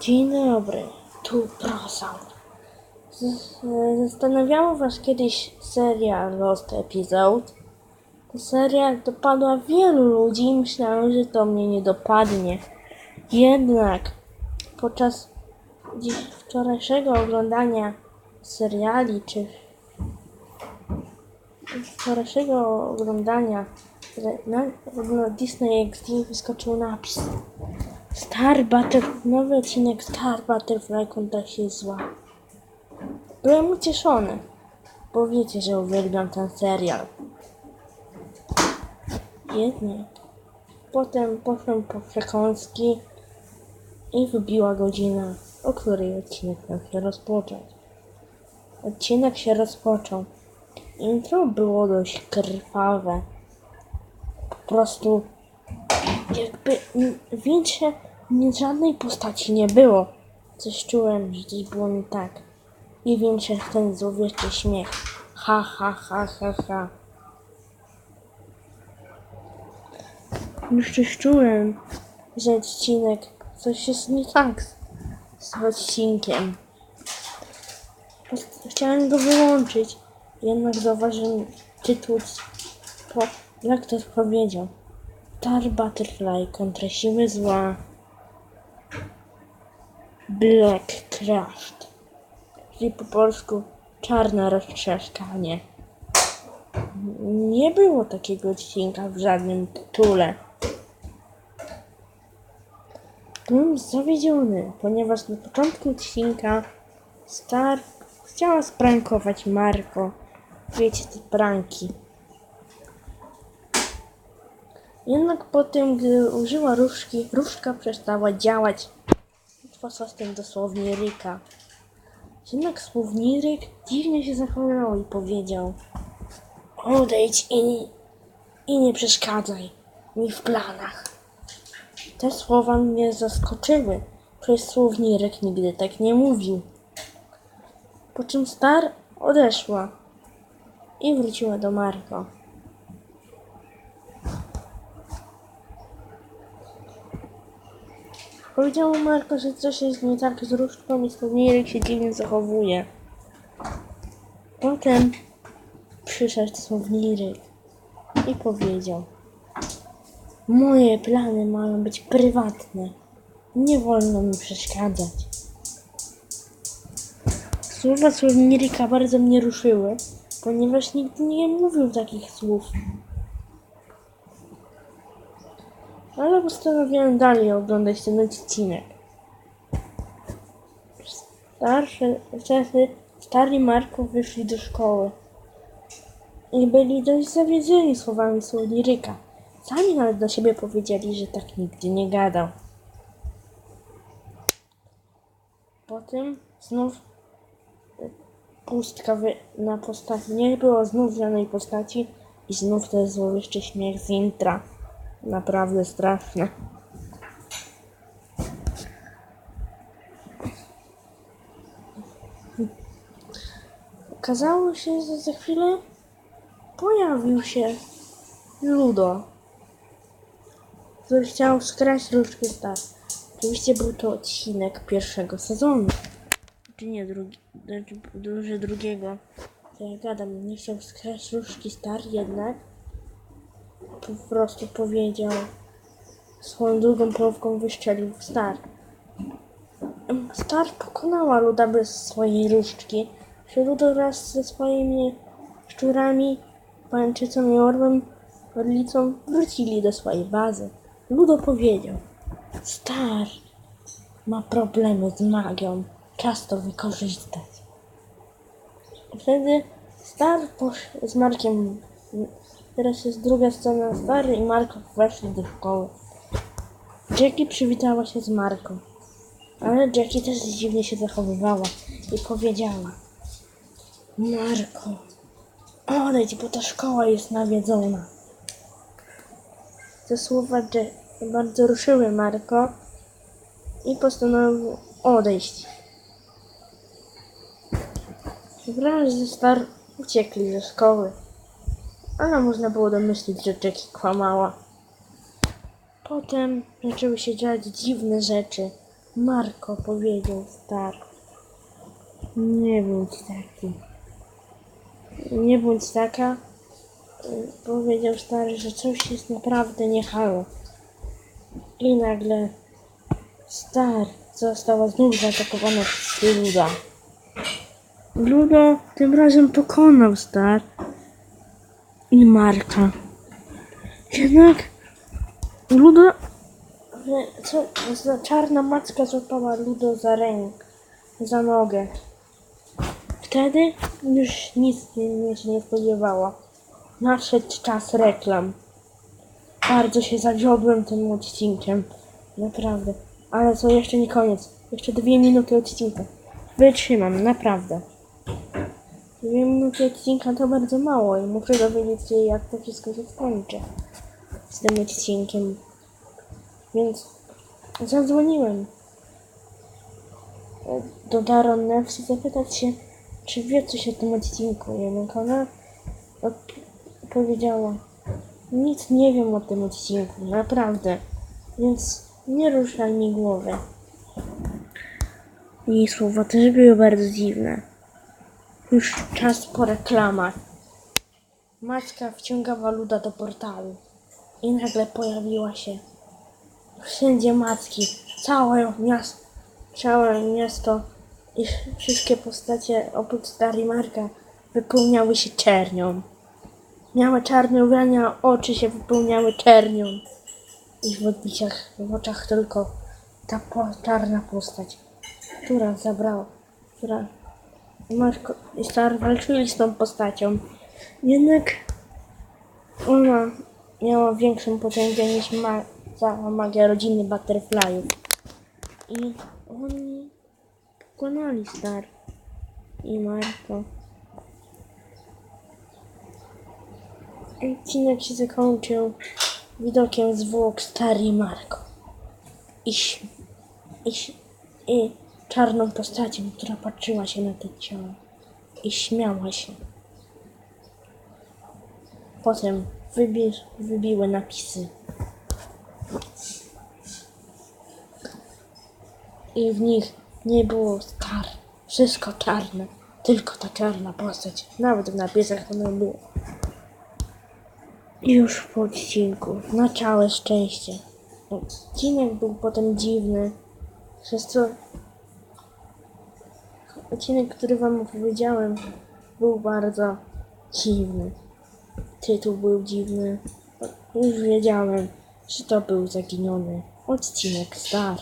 Dzień dobry, tu Prosan. Z- Zastanawiało Was kiedyś seria Lost Episode? Ta seria dopadła wielu ludzi i myślałem, że to mnie nie dopadnie. Jednak podczas dziś wczorajszego oglądania seriali, czy wczorajszego oglądania na, na Disney XD wyskoczył napis Star nowy odcinek Star Butterfly kontra się zła. Byłem ucieszony, bo wiecie, że uwielbiam ten serial. Jednak potem poszłem po przekąski i wybiła godzina, o której odcinek miał się rozpocząć. Odcinek się rozpoczął. Intro było dość krwawe. Po prostu jakby większe nie żadnej postaci nie było. Coś czułem, że coś było nie tak. I większy ten złowieszczy śmiech. Ha, ha, ha, ha, ha. Już coś czułem, że odcinek, coś jest nie tak z, z odcinkiem. Chciałem go wyłączyć, jednak zauważyłem tytuł, po, jak to powiedział. Star Butterfly kontra siły zła. Black Craft. Czyli po polsku czarne roztrzaskanie. Nie było takiego odcinka w żadnym tytule. Byłem zawiedziony, ponieważ na początku odcinka Star chciała sprankować Marko. Wiecie, te pranki. Jednak po tym, gdy użyła różdżki, różdżka przestała działać. Poszła z tym do słownika. Jednak słowniryk dziwnie się zachował i powiedział Odejdź i, i nie przeszkadzaj mi w planach. Te słowa mnie zaskoczyły, przecież słowniryk nigdy tak nie mówił. Po czym Star odeszła i wróciła do Marko. Powiedział Marko, że coś jest nie tak z różdżką i słowniryk się dziwnie zachowuje. Potem przyszedł słowniryk i powiedział Moje plany mają być prywatne. Nie wolno mi przeszkadzać. Słowa słowniryka bardzo mnie ruszyły, ponieważ nigdy nie mówił takich słów. Ale postanowiłem dalej oglądać ten odcinek. Starsze, wtedy stary Marko wyszli do szkoły i byli dość zawiedzeni słowami słowniryka. Sami nawet do siebie powiedzieli, że tak nigdy nie gadał. Potem znów e, pustka na postaci. Nie było znów żadnej postaci i znów ten złowieszczy śmiech z intra. Naprawdę straszne. Okazało się, że za chwilę pojawił się Ludo, który chciał skraść różdżkę Star. Oczywiście był to odcinek pierwszego sezonu. Czy nie drugi, znaczy, że drugiego. Ja gadam, nie chciał skraść różdżki Star, jednak po prostu powiedział swoją drugą połówką wyszczelił Star. Star pokonała Luda bez swojej różdżki. Ludo wraz ze swoimi szczurami, pańczycą i orłem, orlicą wrócili do swojej bazy. Ludo powiedział Star ma problemy z magią. Czas to wykorzystać. Wtedy Star z Markiem. Teraz jest druga scena. Star i Marko weszli do szkoły. Jackie przywitała się z Marką. Ale Jackie też dziwnie się zachowywała i powiedziała: Marko, odejdź, bo ta szkoła jest nawiedzona. Te słowa Jack bardzo ruszyły Marko i postanowił odejść. Wraz ze Star uciekli ze szkoły, ale można było domyślić, że Jackie kłamała. Potem zaczęły się dziać dziwne rzeczy. Marko powiedział star. Nie bądź taki. Nie bądź taka. Y, Powiedział stary, że coś jest naprawdę nie halo. I nagle star została znów zaatakowana przez Luda. Ludo tym razem pokonał star i Marka. Jednak Ludo co, za czarna macka złapała Ludo za rękę, za nogę. Wtedy już nic nie- mnie się nie spodziewało. Nadszedł czas reklam. Bardzo się zawiodłem tym odcinkiem. Naprawdę. Ale to jeszcze nie koniec. Jeszcze dwie minuty odcinka. Wytrzymam, naprawdę. Dwie minuty odcinka to bardzo mało i muszę dowiedzieć się, jak to wszystko się skończy z tym odcinkiem. Więc zadzwoniłem do Daron Nefs i zapytać się, czy wie coś o tym odcinku. Jednak ona od- powiedziała, nic nie wiem o tym odcinku, naprawdę. Więc nie ruszaj mi głowy. Jej słowa też były bardzo dziwne. Już czas po reklamach. Matka wciągała Luda do portalu i nagle pojawiła się wszędzie macki, całe miasto, całe miasto i wszystkie postacie oprócz Starej Marka wypełniały się czernią. Miały czarne ubrania, oczy się wypełniały czernią. I w odbiciach, w oczach tylko ta po, czarna postać, która zabrała, która Marko i Star walczyli z tą postacią. Jednak ona miała większą potęgę niż ma cała magia rodziny Butterflyów. I oni pokonali Star i Marko. Odcinek się zakończył widokiem zwłok i Marko. I, ś- i, ś- i czarną postacią, która patrzyła się na te ciała i śmiała się. Potem wybi wybiły napisy. I w nich nie było star. Wszystko czarne. Tylko ta czarna postać. Nawet w napisach było. I już po odcinku. Na całe szczęście. Odcinek był potem dziwny. Przez co odcinek, który wam opowiedziałem, był bardzo dziwny. Tytuł był dziwny. Już wiedziałem, że to był zaginiony odcinek Star.